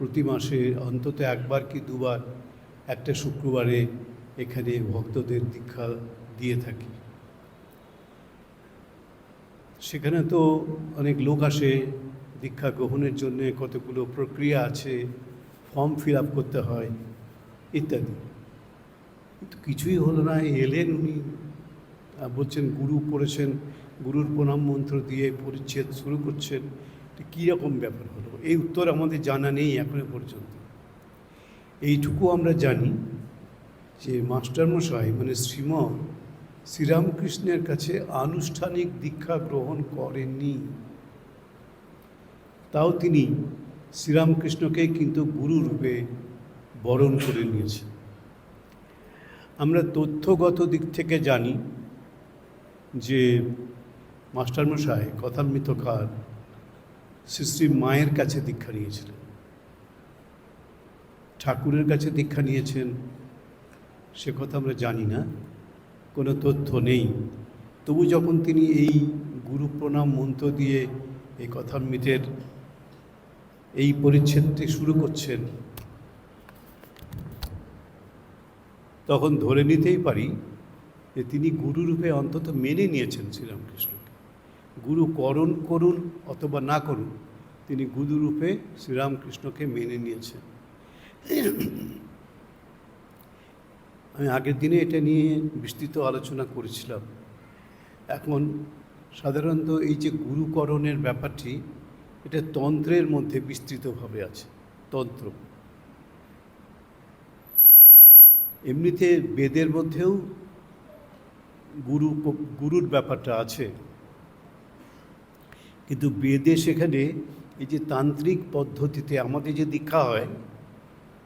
প্রতি মাসে অন্তত একবার কি দুবার একটা শুক্রবারে এখানে ভক্তদের দীক্ষা দিয়ে থাকি। সেখানে তো অনেক লোক আসে দীক্ষা গ্রহণের জন্য, কতগুলো প্রক্রিয়া আছে, ফর্ম ফিল আপ করতে হয়, ইত্যাদি। কিন্তু কিছুই হলো না, এলেন উনি বলছেন, গুরু পড়েছেন গুরুর প্রণাম মন্ত্র দিয়ে পরিচ্ছেদ শুরু করছেন। কীরকম ব্যাপার হলো? এই উত্তর আমাদের জানা নেই এখনও পর্যন্ত। এইটুকু আমরা জানি যে মাস্টারমশাই মানে শ্রীম শ্রীরামকৃষ্ণের কাছে আনুষ্ঠানিক দীক্ষা গ্রহণ করেননি। তাও তিনি শ্রীরামকৃষ্ণকে কিন্তু গুরু রূপে বরণ করে নিয়েছেন। আমরা তথ্যগত দিক থেকে জানি যে মাস্টারমশাই, কথামৃতকার শ্রী শ্রী মায়ের কাছে দীক্ষা নিয়েছিলেন। ঠাকুরের কাছে দীক্ষা নিয়েছেন, সে কথা আমরা জানি না, কোনো তথ্য নেই। তবু যখন তিনি এই গুরু প্রণাম মন্ত্র দিয়ে এই কথামৃতের এই পরিচ্ছেদটি শুরু করছেন, তখন ধরে নিতেই পারি যে তিনি গুরুরূপে অন্তত মেনে নিয়েছেন শ্রীরামকৃষ্ণকে। গুরু করণ করুন অথবা না করুন তিনি গুরুরূপে শ্রীরামকৃষ্ণকে মেনে নিয়েছেন। আমি আগের দিনে এটা নিয়ে বিস্তৃত আলোচনা করেছিলাম। এখন সাধারণত এই যে গুরুকরণের ব্যাপারটি, এটা তন্ত্রের মধ্যে বিস্তৃতভাবে আছে, তন্ত্র। এমনিতে বেদের মধ্যেও গুরু গুরুর ব্যাপারটা আছে। কিন্তু বেদে সেখানে এই যে তান্ত্রিক পদ্ধতিতে আমাদের যে দীক্ষা হয়,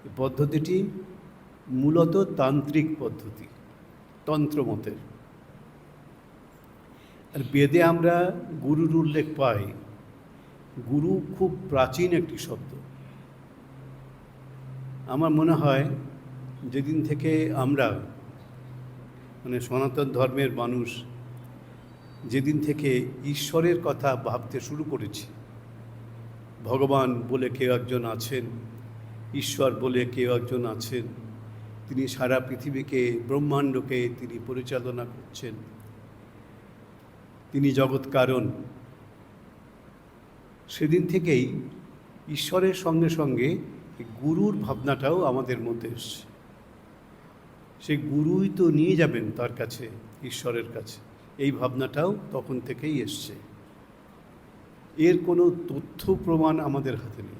এই পদ্ধতিটি মূলত তান্ত্রিক পদ্ধতি তন্ত্রমতের আর বেদে আমরা গুরুর উল্লেখ পাই। গুরু খুব প্রাচীন একটি শব্দ। আমার মনে হয় যেদিন থেকে আমরা মানে সনাতন ধর্মের মানুষ, যেদিন থেকে ঈশ্বরের কথা ভাবতে শুরু করেছি ভগবান বলে কেউ একজন আছেন, ঈশ্বর বলে কেউ একজন আছেন, তিনি সারা পৃথিবীকে, ব্রহ্মাণ্ডকে তিনি পরিচালনা করছেন। তিনি জগৎ কারণ। সেদিন থেকেই ঈশ্বরের সঙ্গে সঙ্গে গুরুর ভাবনাটাও আমাদের মধ্যে এসছে। সেই গুরুই তো নিয়ে যাবেন তার কাছে, ঈশ্বরের কাছে। এই ভাবনাটাও তখন থেকেই এসছে। এর কোনো তথ্য প্রমাণ আমাদের হাতে নেই।